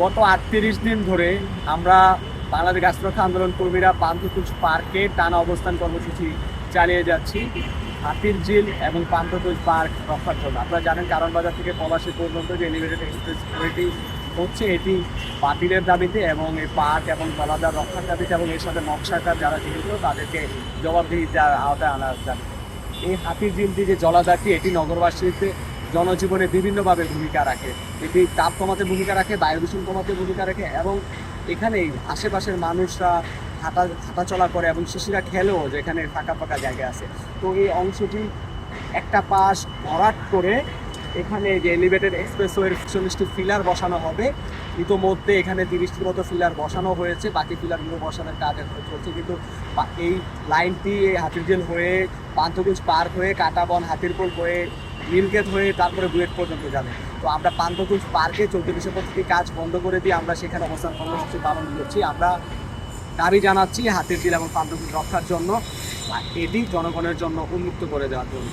গত আটত্রিশ দিন ধরে আমরা বাংলাদেশ গাছ রক্ষা আন্দোলন কর্মীরা পান্তকুচ পার্কে টানা অবস্থান কর্মসূচি চালিয়ে যাচ্ছি। হাতির ঝিল এবং পান্তকুচ পার্ক রক্ষার জন্য। আপনারা জানেন কারণ বাজার থেকে পলাশী পর্যন্ত যে এলিভেটেড এক্সপ্রেস ওয়েটি হচ্ছে, এটি বাতিলের দাবিতে এবং এই পার্ক এবং জলাধার রক্ষার দাবিতে এবং এর সাথে নকশাকার যারা জড়িত, তাদেরকে জবাবদিহিতার আওতায় আনার দাবিতে এই হাতির ঝিলটি যে জলাধারটি, এটি নগরবাসীতে জনজীবনে বিভিন্নভাবে ভূমিকা রাখে। এটি তাপ কমাতে ভূমিকা রাখে, বায়ু দূষণ কমাতে ভূমিকা রাখে এবং এখানে আশেপাশের মানুষরা হাঁটা হাঁটাচলা করে এবং শিশুরা খেলেও যেখানে ফাঁকা ফাঁকা জায়গা আছে। তো এই অংশটি একটা পাশ ভরাট করে এখানে যে এলিভেটেড এক্সপ্রেসওয়ের চল্লিশটি ফিলার বসানো হবে। ইতোমধ্যে এখানে তিরিশটির মতো ফিলার বসানো হয়েছে। বাকি ফিলারগুলো বসানোর কাজ এখন চলছে। কিন্তু এই লাইনটি এই হাতিরঝিল হয়ে পান্থকুঞ্জ পার্ক হয়ে কাটাবন হাতিরপুল হয়ে নীলক্ষেত হয়ে তারপরে বুয়েট পর্যন্ত যাবে। তো আমরা পান্তকুজ পার্কে চলতি ডিসেম্বর থেকে কাজ বন্ধ করে দিয়ে আমরা সেখানে অবস্থান কর্মসূচি পালন করছি। আমরা দাবি জানাচ্ছি হাতের দিল এবং পান্তকুজ রক্ষার জন্য এটি জনগণের জন্য উন্মুক্ত করে দেওয়ার জন্য।